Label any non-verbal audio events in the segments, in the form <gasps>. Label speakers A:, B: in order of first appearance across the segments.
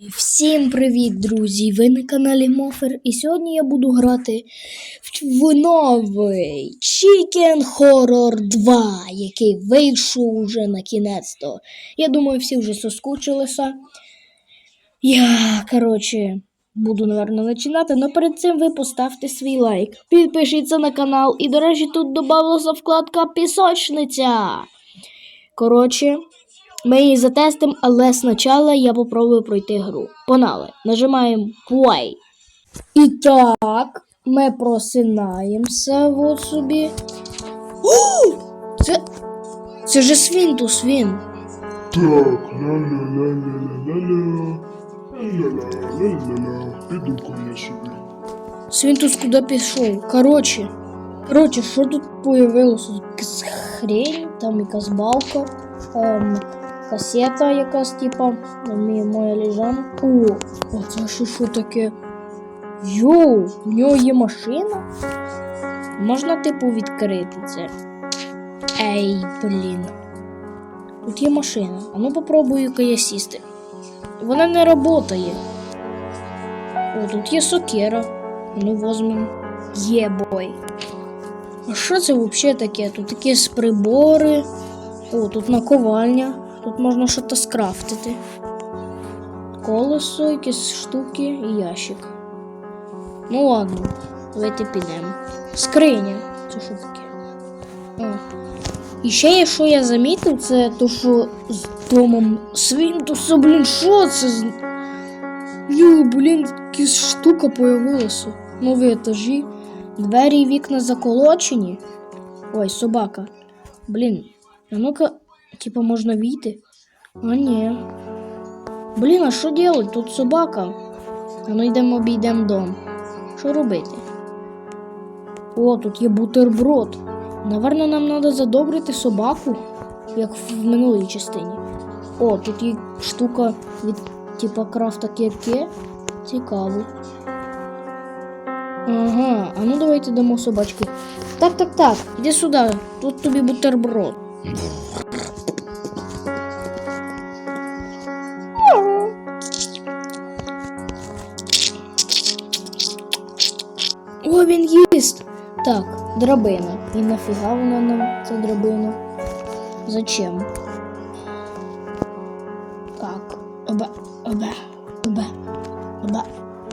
A: Всім привіт, друзі! Ви на каналі Мофер, і сьогодні я буду грати в новий Chicken Horror 2, який вийшов уже на кінець-то. Я думаю, всі вже соскучилися. Я, коротше, буду, напевно, починати, але перед цим ви поставте свій лайк, підпишіться на канал, і, до речі, тут додалася вкладка Пісочниця. Коротше. Ми її затестимо, але спочатку я попробую пройти гру. Погнали. Нажимаємо play. І так, ми просинаємося от собі. О! Це, це же Свінтус він.
B: Так, ля-ля-ля-ля-ля-ля-ля. Ля-ля-ля-ля-ля. Піду-ка я собі.
A: Свінтус куди пішов? Коротше. Коротше, що тут появилося? Хрень, там якась балка, ем, касета якась, типа, мі- моя лежанка. О, а це ще що таке? Йоу, в нього є машина? Можна, типу, відкрити це? Ей, блін. Тут є машина. А ну попробую-ка я сісти. Вона не працює. О, тут є сокира. Ну, возьмем. Є бой. А що це взагалі таке? Тут якісь прибори. О, тут наковальня. Тут можна щось скрафтити. Колесо, якісь штуки і ящик. Ну ладно, давайте підемо. Скриня. Це що таке? О. І ще що я замітив, це то, що з домом Свінтуса, блін, що це? Ю, блін, якась штука появилася. Нові етажі. Двері і вікна заколочені. Ой, собака. Блін, а ну-ка, типа можна війти? А ні. Блін, а що делать? Тут собака. А ну йдемо обійдемо дом. Що робити? О, тут є бутерброд. Наверно, нам треба задобрити собаку, як в минулій частині. О, тут є штука від типа крафта кірки. Цікаво. Ага, а ну давайте дамо собачки. Так, так, так, іди сюди, тут тобі бутерброд. О, він їсть. Так, драбина. І нафіга вона нам ця драбина? Зачем? Так, оба, оба, оба, оба.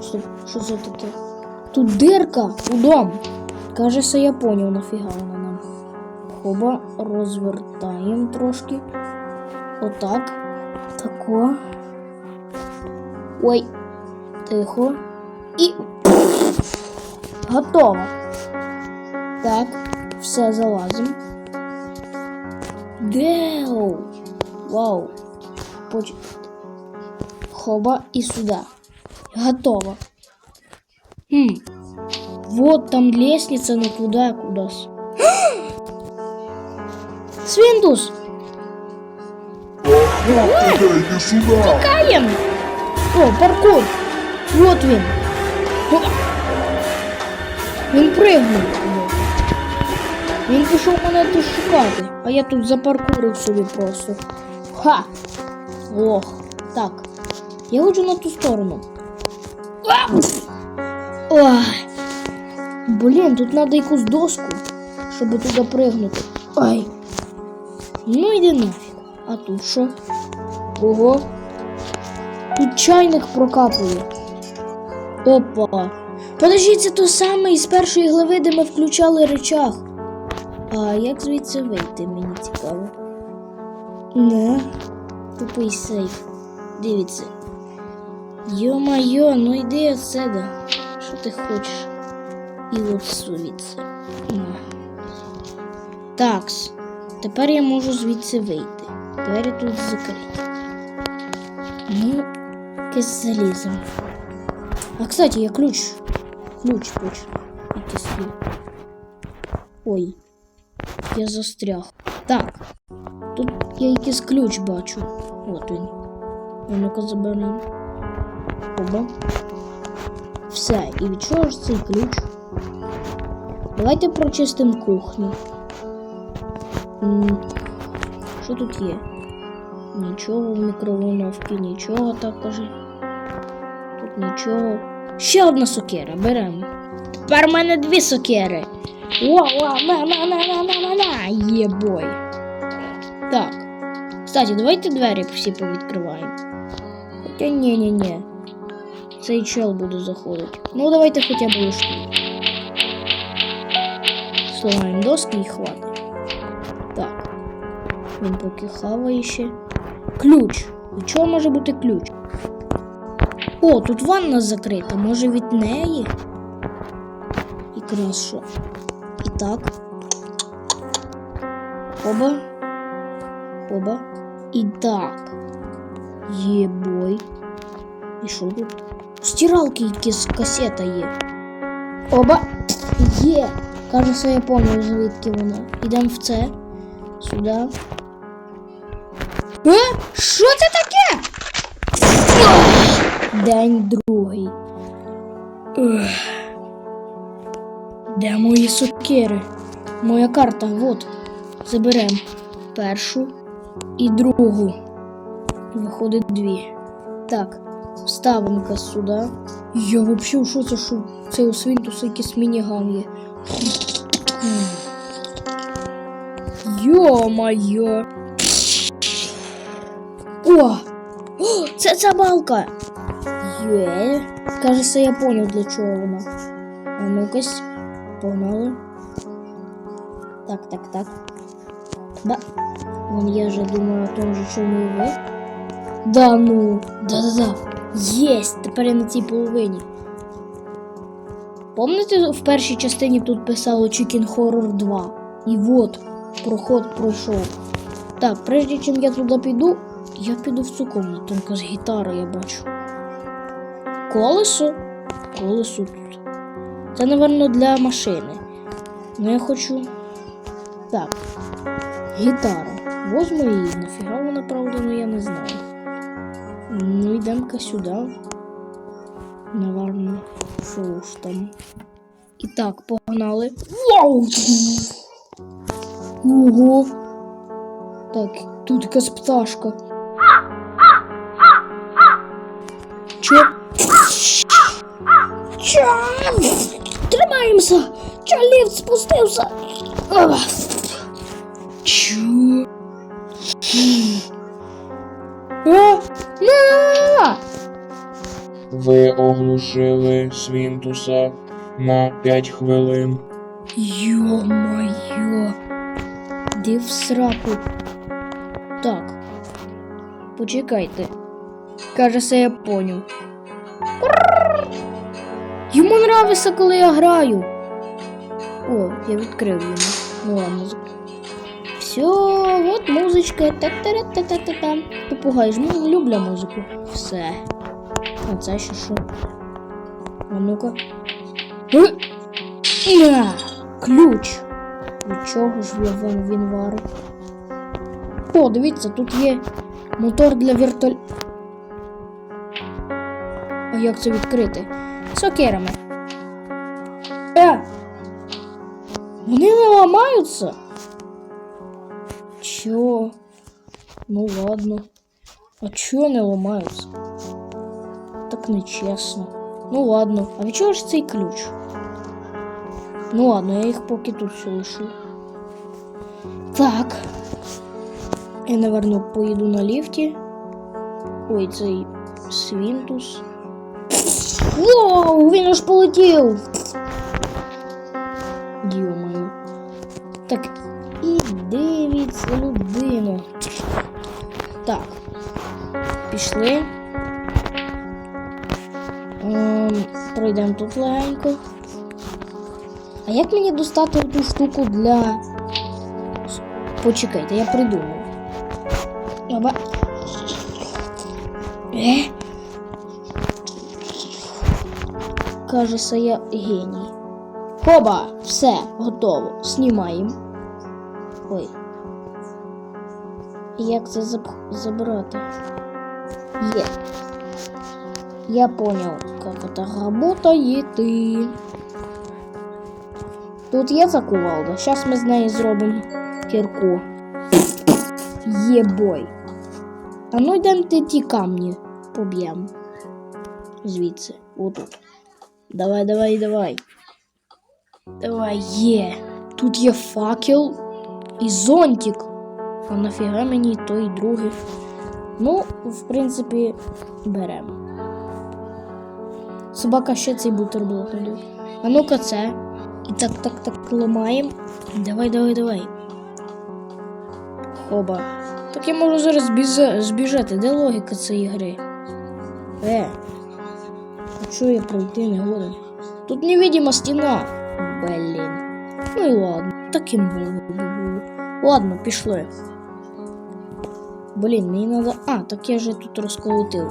A: Стоп, що це таке? Тут дирка у дом. Кажеться, я поняв, нафіга вона нам. Хоба, розвертаємо трошки. Отак. Тако. Ой. Тихо. І. Готово. Так, все залазимо. Деу. Вау. Поч... Хоба і сюди. Готово. Хм. Вот там лестница, но куда, куда? с- <gasps>
B: сюди.
A: Каем! О, паркур! Вот він. О! Він пригнув. Він пішов мене тут шукати, а я тут запаркурив собі просто. Ха! Лох. Так. Я хочу на ту сторону. Ой. Блін, тут треба якусь доску, щоб туди пригнути. Ай. Ну йди нафіг. А тут що? Ого. Тут чайник прокапує. Опа. Подожди, це то саме із першої глави, де ми включали речах. А як звідси вийти, мені цікаво. Не. Тупий сейф. Дивіться. Йо-майо, ну йди отсюда. Що ти хочеш? І звідси. На. Такс. Тепер я можу звідси вийти. Двері тут закриті. Ну, якесь залізо. А, кстати, я ключ. Ключ. Якийсь є. Ой. Я застряг. Так. Тут я якийсь ключ бачу. От він. А ну-ка заберемо. Оба. Все. І від чого ж цей ключ? Давайте прочистимо кухню. Що тут є? Нічого в мікроволновці, нічого також. Нічого. Ще одна сокира, беремо. Тепер в мене дві сокири. Вау, на, на, на, на, на, на, на, є бой. Так. Кстати, давайте двері всі повідкриваємо. Хоча ні, ні, ні. Цей чел буде заходити. Ну, давайте хоча б лишку. Сломаємо доски і хватить. Так. Він поки хаває ще. Ключ. Від чого може бути ключ? О, тут ванна закрита. Може від неї? Якраз що. І так. Оба. Оба. І так. Єбой. І що тут? Стиралки якісь касета є. Оба. Є. Кажется, я понял, звідки вона. Ідемо в це. Сюди. Е? Що це таке? День другий. Ех. Де мої сокири? Моя карта, вот. Заберем першу і другу. Виходить дві. Так, ставимо сюди. Я вообще в шоці, що це у свинтуса якийсь мініган є. Йо-моє. О! О! Це ця балка! Є. Кажеться, я понял, для чого вона. А ну-кась, погнали. Так, так, так. Да. Вон я же думаю о том же, чому і ви. Да ну, да-да-да. Єсть! Тепер я на цій половині. Помните, в першій частині тут писало Chicken Horror 2? І от, проход пройшов. Так, прежде чим я туди піду, я піду в цю комнату, там якась гітара, я бачу. Колесо? Колесо тут. Це, напевно, для машини. Ну я хочу. Так. Гітара. Возьму її, нафіга вона, правда, ну я не знаю. Ну, йдемо-ка сюди. Наверно, що ж там. І так, погнали. Вау! Ого! Так, тут якась пташка. Чо? Чо? Тримаємося! Чо ліфт спустився? А?
C: Ви оглушили Свінтуса на 5 хвилин.
A: Ё-моё! Де в сраку? Так. Почекайте. Кажеться, я поняв. Йому нравиться, коли я граю. О, я відкрив йому. Ну ладно. Все, от музичка. та та та та та та Попугай ж ну, музику. Все. А це ще що? А ну-ка. Е! Ключ. Від чого ж він, він варить? О, дивіться, тут є мотор для вертоль. А як це відкрити? Сокерами. Е! Вони не ламаються? Чо? Ну ладно. А чого не ламаються? Так нечесно. Ну ладно. А від чого ж цей ключ? Ну ладно, я їх поки тут все лишу. Так. Я, наверное, поїду на ліфті. Ой, цей свінтус. Воу, він аж полетів. Йо-моє. Так, і дивіться людину. Так. Пішли. Ем, пройдемо тут легенько. А як мені достати ту штуку для. Почекайте, я придумав. Оба. Е? Кажеться, я геній. Хоба! Все, готово. Знімаємо. Ой. Як це заб... забрати? Є. Я понял, как это работает. Тут є ця кувалда. Зараз ми з неї зробимо кірку. Єбой. А ну йдемо ти ті камні поб'ємо. звідси. Отут. Давай, давай, давай. Давай, є. Тут є факел і зонтик. А нафіга мені той другий? Ну, в принципі, беремо. Собака ще цей бутерброд не. А ну-ка це. І так, так, так ламаємо. Давай, давай, давай. Хоба. Так я можу зараз збіжа- збіжати. Де логіка цієї гри? Е. А я пройти не годен? Тут невидима стіна. Блін. Ну і ладно. Таким було. Ладно, пішли. Блін, мені надо. А, так я же тут розколотив.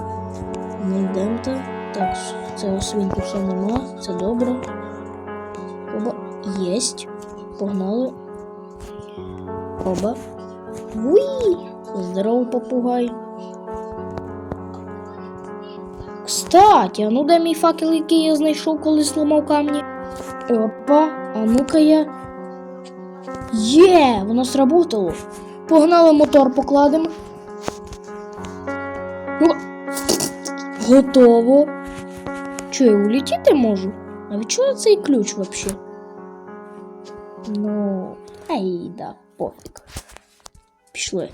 A: Мендента. Так, це свинку все нема. Це добре. Оба. Єсть. Погнали. Оба. Уй! Здорово, попугай. Кстати, а ну де мій факел, який я знайшов, коли зламав камні? Опа, а ну-ка я. Є, воно сработало. Погнали мотор покладемо. О, Готово. Чо, я улетіти можу? А від чого цей ключ взагалі? Ну, ай, да, пофіг. Пішли.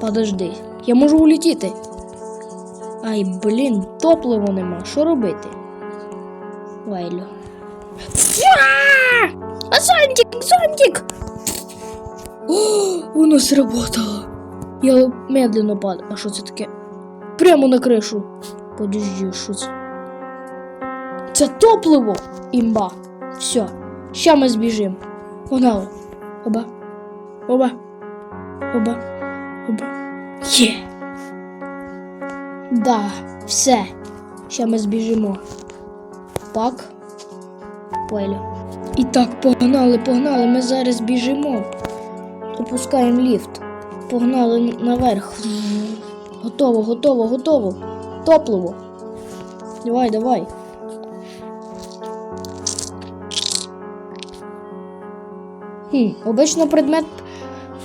A: Подожди, я можу улетіти. Ай, блін, топлива нема. Що робити? Вайлю. А зонтик, зонтик! О, воно сработало. Я медленно падаю. А що це таке? Прямо на кришу. Подожди, що це? Це топливо! Імба. Все. Ща ми збіжимо. Погнали. Оба. Оба. Оба. Оба. Є. Да, все. Ща ми збіжимо. Так. Пелю. І так, погнали, погнали, ми зараз біжимо. Опускаємо ліфт. Погнали наверх. Готово, готово, готово. Топливо. Давай, давай. Хм, обично предмет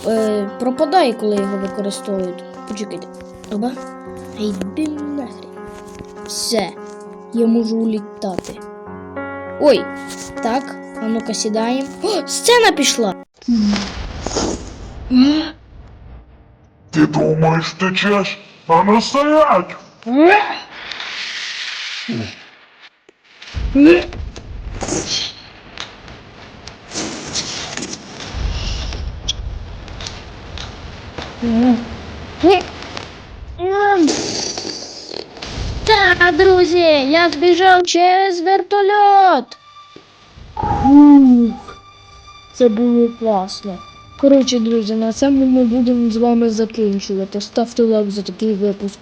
A: е, пропадає, коли його використовують. Почекайте. Оба. Йди нахрен. Все. Я можу улітати. Ой, так, а ну-ка сідаємо. О, сцена пішла.
B: Ти думаєш, течеш? А ну стоять!
A: Друзі, я збіжав через вертольот. Це було класно. Коротше, друзі, на цьому ми будемо з вами закінчувати. Ставте лайк за такий випуск.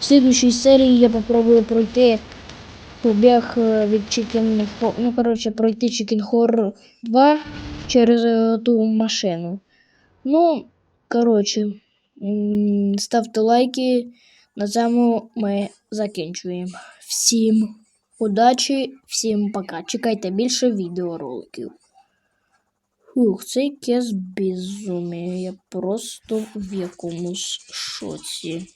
A: В слідущій серії я попробую пройти побіг е, від Chicken Ну, коротше, пройти Chicken Horror 2 через е, ту машину. Ну, коротше, ставте лайки. На цьому ми закінчуємо. Всім удачі, всім пока. Чекайте більше відеороликів. Ух, цей кес безумія. Я просто в якомусь шоці.